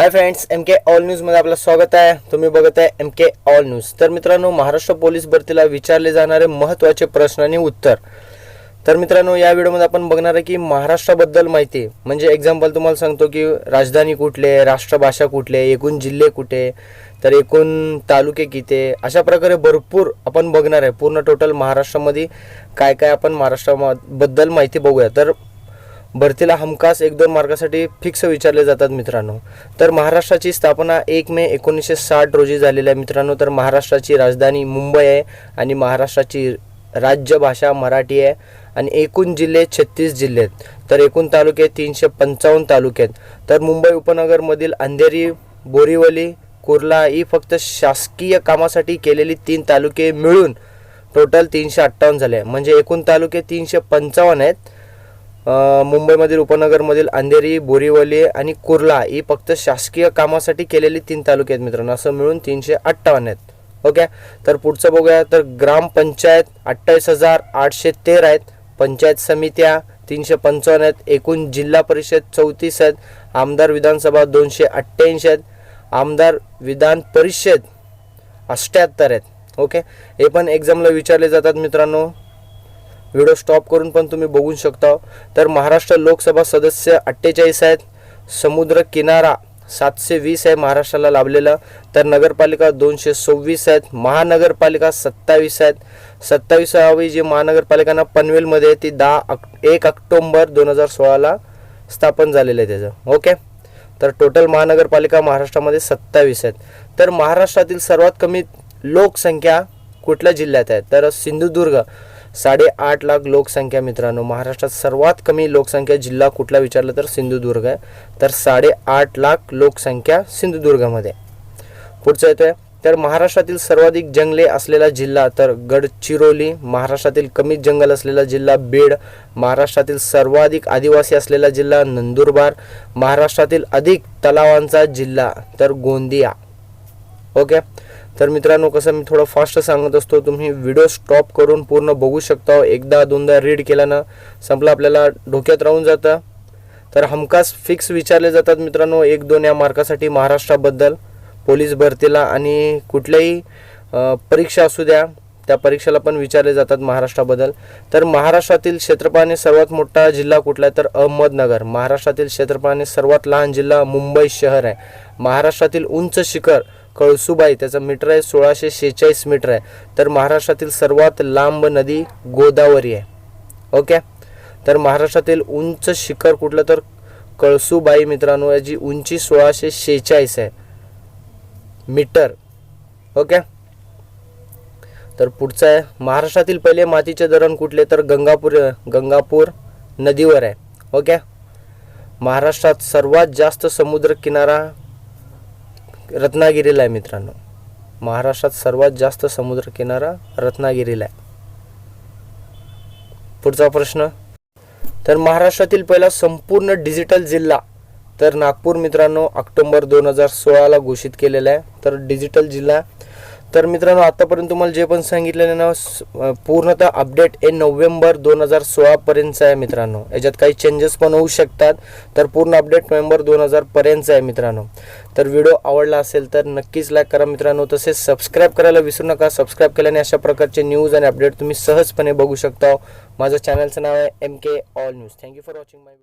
Hi friends M K all न्यूजमध्ये आपलं स्वागत आहे. तुम्ही बघत आहे एम के ऑल न्यूज तर मित्रांनो महाराष्ट्र पोलीस भरतीला विचारले जाणारे महत्त्वाचे प्रश्न आणि उत्तर. तर मित्रांनो या व्हिडिओमध्ये आपण बघणार आहे की महाराष्ट्राबद्दल माहिती. म्हणजे एक्झाम्पल तुम्हाला सांगतो की राजधानी कुठले राष्ट्रभाषा कुठले एकूण जिल्हे कुठे तर एकूण तालुके किती. अशा प्रकारे भरपूर आपण बघणार आहे. पूर्ण टोटल महाराष्ट्रामध्ये काय काय आपण महाराष्ट्राबद्दल माहिती बघूया. तर भरतीला हमखास एक दोन मार्गासाठी फिक्स विचारले जातात मित्रांनो. तर महाराष्ट्राची स्थापना एक मे एकोणीसशे साठ रोजी झालेली आहे मित्रांनो तर महाराष्ट्राची राजधानी मुंबई आहे आणि महाराष्ट्राची राज्यभाषा मराठी आहे आणि एकूण जिल्हे छत्तीस जिल्हे आहेत. तर एकूण तालुके तीनशे पंचावन्न तालुके आहेत. तर मुंबई उपनगरमधील अंधेरी बोरीवली कुर्ला ही फक्त शासकीय कामासाठी केलेली तीन तालुके मिळून टोटल तीनशे अठ्ठावन्न झाले म्हणजे एकूण तालुके तीनशे पंचावन्न आहेत. मुंबईमधील उपनगरमधील अंधेरी बोरीवली आणि कुर्ला ही फक्त शासकीय कामासाठी केलेली तीन तालुके आहेत मित्रांनो. असं मिळून तीनशे अठ्ठावन्न आहेत. ओके? तर पुढचं बघूया. तर ग्रामपंचायत अठ्ठावीस हजार आठशे तेरा आहेत. पंचायत समित्या तीनशे पंचावन्न आहेत. एकूण जिल्हा परिषद चौतीस आहेत. आमदार विधानसभा दोनशे अठ्ठ्याऐंशी आहेत. आमदार विधान परिषद अष्ट्याहत्तर आहेत. ओके? हे पण एक्झामला विचारले जातात मित्रांनो. व्हिडिओ स्टॉप करून पण तुम्ही बघू शकता. तर महाराष्ट्र लोकसभा सदस्य अठ्ठेचाळीस आहेत. समुद्र किनारा सातशे वीस आहे महाराष्ट्राला लाभलेलं. तर नगरपालिका दोनशे सव्वीस आहेत. महानगरपालिका सत्तावीस आहेत. सत्तावीसावी जी महानगरपालिका पनवेलमध्ये आहे ती दहा अक एक ऑक्टोंबर दोन हजार सोळाला स्थापन झालेलं आहे त्याचं. ओके? तर टोटल महानगरपालिका महाराष्ट्रामध्ये सत्तावीस आहेत. तर महाराष्ट्रातील सर्वात कमी लोकसंख्या कुठल्या जिल्ह्यात आहे? तर सिंधुदुर्ग. साडेआठ लाख लोकसंख्या मित्रांनो. महाराष्ट्रात सर्वात कमी लोकसंख्या जिल्हा कुठला विचारलं तर सिंधुदुर्ग आहे. तर साडेआठ लाख लोकसंख्या सिंधुदुर्गमध्ये. पुढचं येतोय. तर महाराष्ट्रातील सर्वाधिक जंगले असलेला जिल्हा तर गडचिरोली महाराष्ट्रातील कमी जंगल असलेला जिल्हा बीड महाराष्ट्रातील सर्वाधिक आदिवासी असलेला जिल्हा नंदुरबार महाराष्ट्रातील अधिक तलावांचा जिल्हा तर गोंदिया. ओके? तर मित्रांनो कसं मी थोडं फास्ट सांगत असतो तुम्ही व्हिडिओ स्टॉप करून पूर्ण बघू शकता. एकदा दोनदा रीड केल्यानं संपलं आपल्याला डोक्यात राहून जातं. तर हमखास फिक्स विचारले जातात मित्रांनो एक दोन या मार्कासाठी महाराष्ट्राबद्दल. पोलीस भरतीला आणि कुठल्याही परीक्षा असू द्या त्या परीक्षेला पण विचारले जातात महाराष्ट्राबद्दल. तर महाराष्ट्रातील क्षेत्रफळाने सर्वात मोठा जिल्हा कुठला आहे? तर अहमदनगर. महाराष्ट्रातील क्षेत्रफळाने सर्वात लहान जिल्हा मुंबई शहर आहे. महाराष्ट्रातील उंच शिखर कळसुबाई त्याचं मीटर आहे सोळाशे शेहेचाळीस मीटर आहे. तर महाराष्ट्रातील सर्वात लांब नदी गोदावरी आहे. ओके? तर महाराष्ट्रातील उंच शिखर कुठलं तर? कळसुबाई मित्रांनो याची उंची सोळाशे शेहेचाळीस आहे. मीटर. ओके? तर पुढचं आहे महाराष्ट्रातील पहिले मातीचे धरण कुठले तर? गंगापूर गंगापूर नदीवर आहे. ओके? महाराष्ट्रात सर्वात जास्त समुद्र किनारा रत्नागिरीला आहे मित्रांनो. महाराष्ट्रात सर्वात जास्त समुद्र किनारा रत्नागिरीला आहे. पुढचा प्रश्न. तर महाराष्ट्रातील पहिला संपूर्ण डिजिटल जिल्हा तर नागपूर मित्रांनो ऑक्टोबर दोन हजार सोळाला घोषित केलेला आहे. तर डिजिटल जिल्हा तर मित्रांनो आतापर्यंत तुम्हाला जे पण सांगितलेलं ना पूर्णतः अपडेट हे नोव्हेंबर दोन हजार सोळापर्यंतचं आहे मित्रांनो. याच्यात काही चेंजेस पण होऊ शकतात तर पूर्ण अपडेट नोव्हेंबर दोन हजारपर्यंतचं आहे मित्रांनो. तर व्हिडिओ आवडला असेल तर नक्कीच लाईक करा मित्रांनो. तसेच सबस्क्राईब करायला विसरू नका. सबस्क्राईब केल्याने अशा प्रकारचे न्यूज आणि अपडेट तुम्ही सहजपणे बघू शकता. माझं चॅनलचं नाव आहे M K all news thank you for watching my